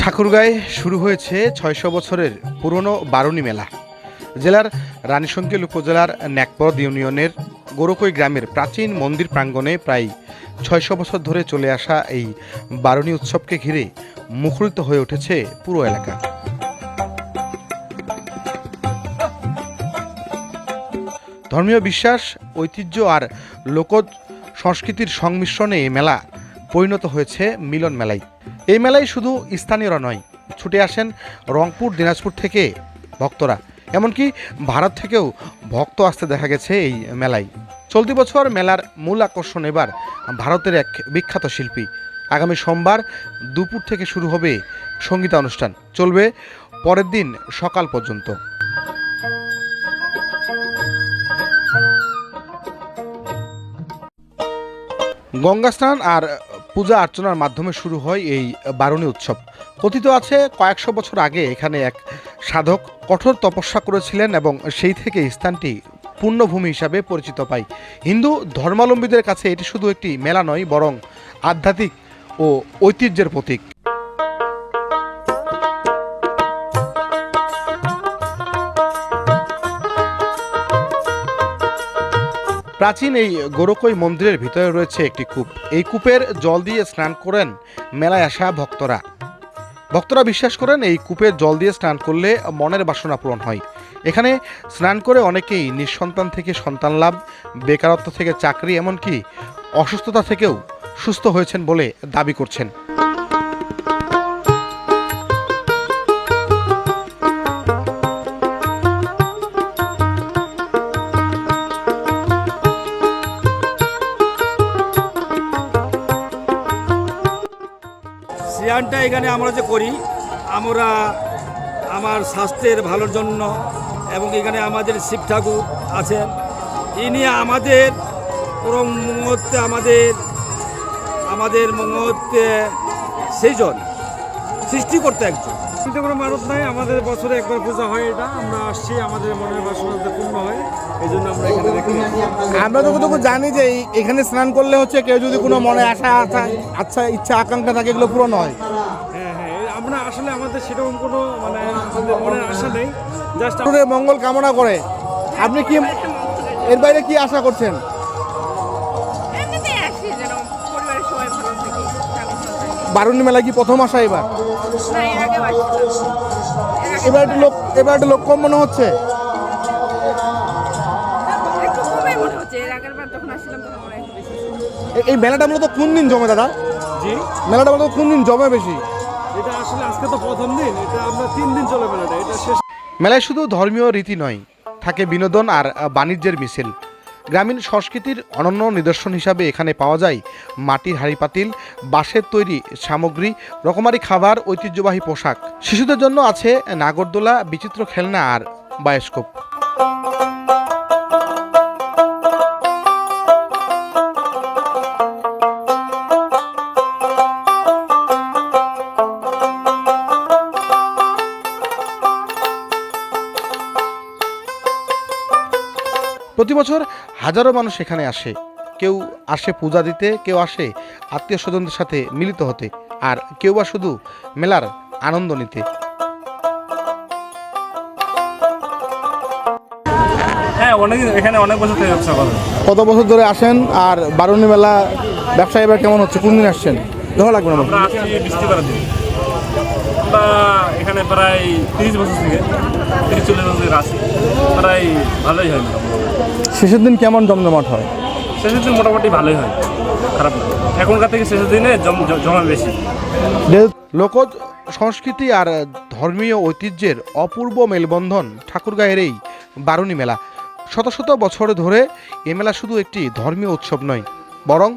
ঠাকুরগাঁয়ে শুরু হয়েছে ছয়শো বছরের পুরনো বারুণী মেলা। জেলার রানীশঙ্কেল উপজেলার ন্যাকপদ ইউনিয়নের গোরকই গ্রামের প্রাচীন মন্দির প্রাঙ্গণে প্রায় ছয়শো বছর ধরে চলে আসা এই বারুণী উৎসবকে ঘিরে মুখরিত হয়ে উঠেছে পুরো এলাকা। ধর্মীয় বিশ্বাস, ঐতিহ্য আর লোক সংস্কৃতির সংমিশ্রণে এই মেলা পরিণত হয়েছে মিলন মেলায়। এই মেলায় শুধু স্থানীয়রা নয়, ছুটে আসেন রংপুর, দিনাজপুর থেকে ভক্তরা। এমনকি ভারত থেকেও ভক্ত আসতে দেখা গেছে এই মেলায়। চলতি বছর মেলার মূল আকর্ষণ এবার ভারতের এক বিখ্যাত শিল্পী। আগামী সোমবার দুপুর থেকে শুরু হবে সঙ্গীতানুষ্ঠান চলবে পরের দিন সকাল পর্যন্ত। গঙ্গা স্নান আর পূজা অর্চনার মাধ্যমে শুরু হয় এই বারুণী উৎসব। কথিত আছে, কয়েকশো বছর আগে এখানে এক সাধক কঠোর তপস্যা করেছিলেন এবং সেই থেকে স্থানটি পূর্ণভূমি হিসাবে পরিচিত পাই হিন্দু ধর্মাবলম্বীদের কাছে এটি শুধু একটি মেলা নয়, বরং আধ্যাত্মিক ও ঐতিহ্যের প্রতীক। প্রাচীন এই গোরকই মন্দিরের ভিতরে রয়েছে একটি কূপ। এই কূপের জল দিয়ে স্নান করেন মেলায় আসা ভক্তরা। ভক্তরা বিশ্বাস করেন এই কূপের জল দিয়ে স্নান করলে মনের বাসনা পূরণ হয়। এখানে স্নান করে অনেকেই নিঃসন্তান থেকে সন্তান লাভ, বেকারত্ব থেকে চাকরি, এমনকি অসুস্থতা থেকেও সুস্থ হয়েছেন বলে দাবি করছেন। স্নানটা এখানে আমরা যে করি, আমরা আমার স্বাস্থ্যের ভালোর জন্য এবং এখানে আমাদের শিব ঠাকুর আছেন। ইনি আমাদের পুরো মুহূর্তে আমাদের আমাদের মুহূর্তে সেইজন সৃষ্টি করতে একজন। কিন্তু কোনো মানত নাই আমাদের বছরে একবার পূজা হয় এটা। আমরা আসছি আমাদের মনের বাসনা পূর্ণ হয়। এই জন্য আমরা এখানে দেখি আমরা যতটুকু জানি যে এই- এখানে স্নান করলে হচ্ছে কেউ যদি কোনো মনে আশা আশা আচ্ছা ইচ্ছা আকাঙ্ক্ষা থাকে এগুলো পূরণ হয়। হ্যাঁ হ্যাঁ আমরা আসলে আমাদের সেরকম কোনো মানে আমাদের মনের আশা নেই। জাস্ট মঙ্গল কামনা করে। আপনি কি এর বাইরে কি আশা করছেন? বারুণী মেলা কি প্রথম আসা এবার? এবার একটু লোক এবার একটু লোক কম মনে হচ্ছে? এই মেলাটা মূলত কোন দিন জমে দাদা? জি? মেলাটা মূলত কোন দিন জমে বেশি? এটা আসলে আজকে তো প্রথম দিন। এটা আমরা তিন দিন চলে মেলাটা। এটা শেষ মেলায় শুধু ধর্মীয় রীতি নয় থাকে বিনোদন আর বাণিজ্যের মিছিল। গ্রামীণ সংস্কৃতির অনন্য নিদর্শন হিসাবে এখানে পাওয়া যায় মাটির হাঁড়ি পাতিল বাঁশের তৈরি সামগ্রী, রকমারি খাবার, ঐতিহ্যবাহী পোশাক। শিশুদের জন্য আছে নাগরদোলা বিচিত্র খেলনা আর বায়োস্কোপ। প্রতি বছর হাজারো মানুষ এখানে আসে। কেউ আসে পূজা দিতে কেউ আসে আত্মীয় স্বজনদের সাথে মিলিত হতে আর কেউ বা শুধু মেলার আনন্দ নিতে। হ্যাঁ অনেক এখানে অনেক বছর থেকে ব্যবসা করে কত বছর ধরে আসেন আর বারুণী মেলা ব্যবসা এবার কেমন হচ্ছে? কোন দিন আসছেন? ভালো লাগবে না আমরা আসছি বৃষ্টিবার দিন। আমরা এখানে প্রায় তিরিশ বছর থেকে তিরিশ চল্লিশ বছর আসি প্রায় ভালোই হয় শেষের দিন কেমন জমজমাট হয়? শেষের দিন মোটামুটি ভালোই হয়। খারাপ না এখনকার থেকে শেষের দিনে জম- জমা বেশি। লোকজ সংস্কৃতি আর ধর্মীয় ঐতিহ্যের অপূর্ব মেলবন্ধন ঠাকুরগাঁয়ের এই বারুণী মেলা। শত শত বছর ধরে এ মেলা শুধু একটি ধর্মীয় উৎসব নয় বরং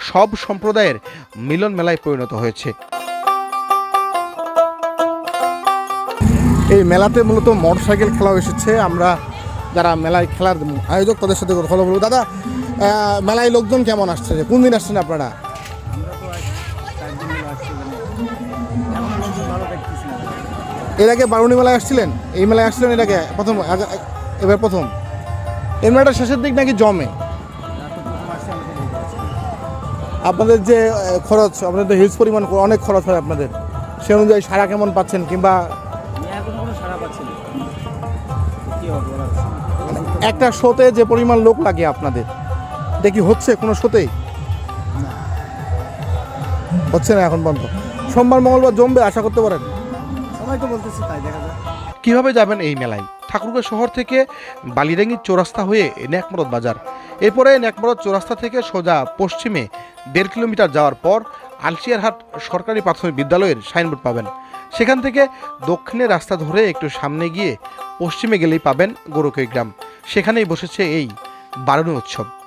সব সম্প্রদায়ের মিলন মেলায় পরিণত হয়েছে। এই মেলাতে মূলত মোটর সাইকেল খেলাও এসেছে। আমরা যারা মেলায় খেলার আয়োজক, তাদের সাথে কথা বলব। দাদা মেলায় লোকজন কেমন আসছে? কোন দিন আসছেন আপনারা? এর আগে বারুণী মেলায় আসছিলেন? এই মেলায় আসছিলেন এর আগে? প্রথম এবার প্রথম। এই মেলাটা শেষের দিক নাকি জমে? আপনাদের যে খরচ, আপনাদের হিউজ পরিমাণ অনেক খরচ হয় আপনাদের। সে অনুযায়ী সারা কেমন পাচ্ছেন? কিংবা একটা শোতে যে পরিমাণ লোক লাগে আপনাদের। দেখি হচ্ছে কোনো শোতেই? হচ্ছে না এখন বন্ধ। সোমবার মঙ্গলবার জমবে আশা করতে পারেন। সবাই তো বলতেছে তাই দেখা যাক। কীভাবে যাবেন এই মেলায়? ঠাকুরগাঁও শহর থেকে বালিরাঙ্গি চৌরাস্তা হয়ে ন্যাকমরদ বাজার। এরপরে ন্যাকমরদ চৌরাস্তা থেকে সোজা পশ্চিমে দেড় কিলোমিটার যাওয়ার পর আলসিয়ারহাট সরকারি প্রাথমিক বিদ্যালয়ের সাইনবোর্ড পাবেন। সেখান থেকে দক্ষিণে রাস্তা ধরে একটু সামনে গিয়ে পশ্চিমে গেলেই পাবেন গোরকই গ্রাম সেখানেই বসেছে এই বারণ উৎসব।